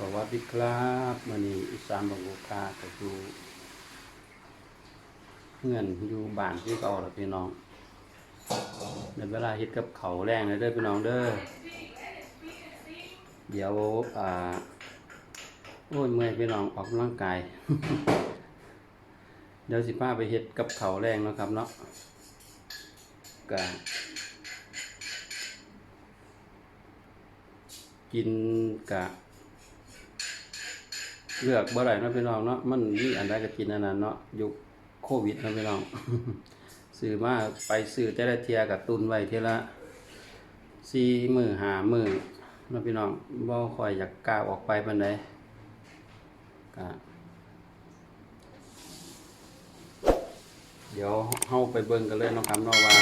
สวัสดีครับมันนี้อีสานบางโอกาก็อยู่เงื่อนอยู่บ้านที่เก่าแล้วพี่น้องในเวลาเฮ็ดกับเขาแรงเลยเด้อพี่น้องเด้อเดี๋ยวอ่าโอ้ยเมื่อยพี่น้องออกกำลังกาย เดี๋ยวสิพาไปเฮ็ดกับเขาแรงนะครับเนาะก็กินกะ เลือกบ่ได้เนาะพี่น้องเนาะมันมีอันใดก็กินอันนั้นเนาะยุคโควิดเนาะพี่น้องซื้อมาไปซื้อแต่ละเทียกับตุนไว้เทละสี่มือหามือเนาะพี่น้องบ่ค่อยอยากกล้าออกไปปานใดก็เดี๋ยวเฮาไปเบิ่งกันเลยเนาะครับเนาะว่า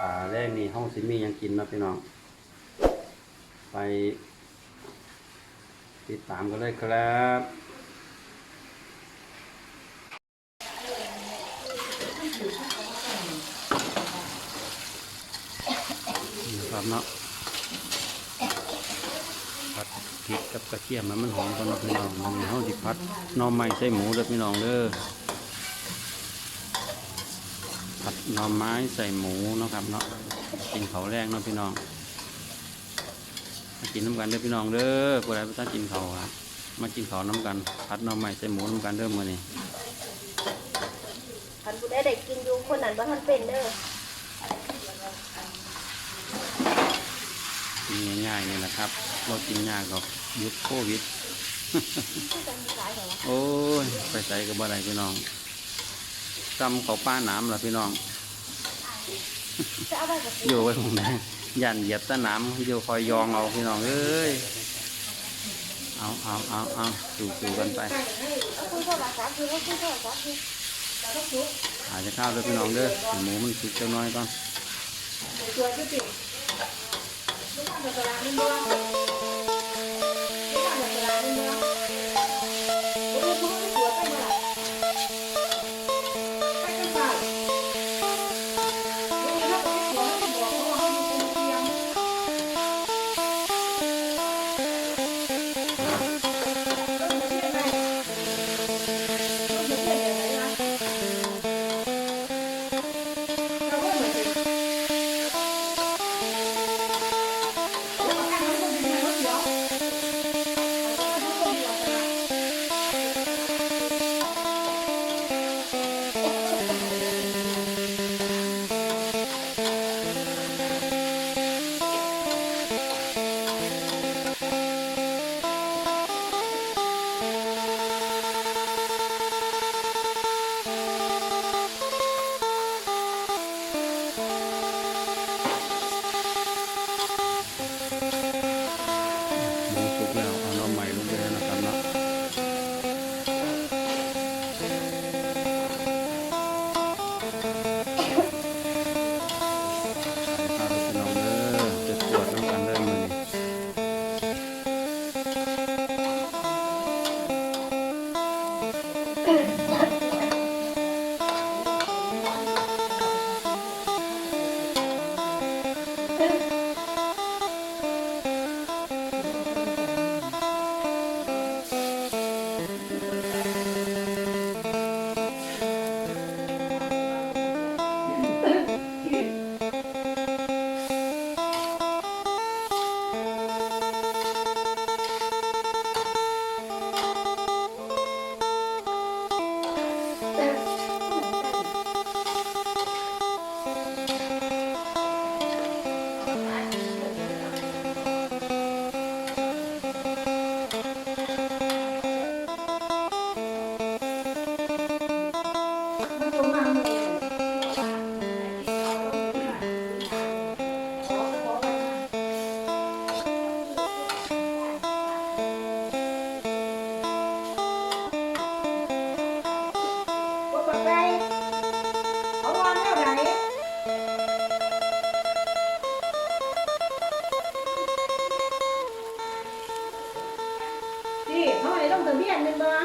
อ่าแรกนี่เฮาสิมีหยังกินนะพี่น้องไปติดตามกันเลยครับ นี่ ครับเนาะผัดพริกกับกระเทียมให้มันหอมก่อนเนาะพี่น้องมันเฮาสิผัดน่อไม้ใส่หมูเด้อพี่น้องเด้อผัดหน่อไม้ใส่หมูเนาะครับเนาะกินเขาแรงเนาะพี่น้องมากินน้ำกันเด้อพี่น้องเด้อผู้ใดบ่ทันกินเขาครับมากินเขาน้ำกันผัดหน่อไม้ใส่หมูน้ำกันเด้อมื้อนี้คันผู้ใดได้กินอยู่คนนั้นบ่ทันเป็นเด้อ กินง่ายๆนี่แหละครับเรากินยากหรอกยุคโควิด โอ้ย ไปใส่กับบ่ได้พี่น้องจำเขาป้าหน้ำล่ะพี่น้องอาไว้กับอยู่ไว้ผมนะยันเหยียบตะน้ำอยู่คอยยองเอาพี่น้องเอ้ย เอาเอาเอาเอาสู่สู่กันไปอาจจะข้าวด้วยพี่น้องเด้อหมูมันสุกเจ้าน้อยก่อน ตัวที่ติดลูก นี่เท่าไห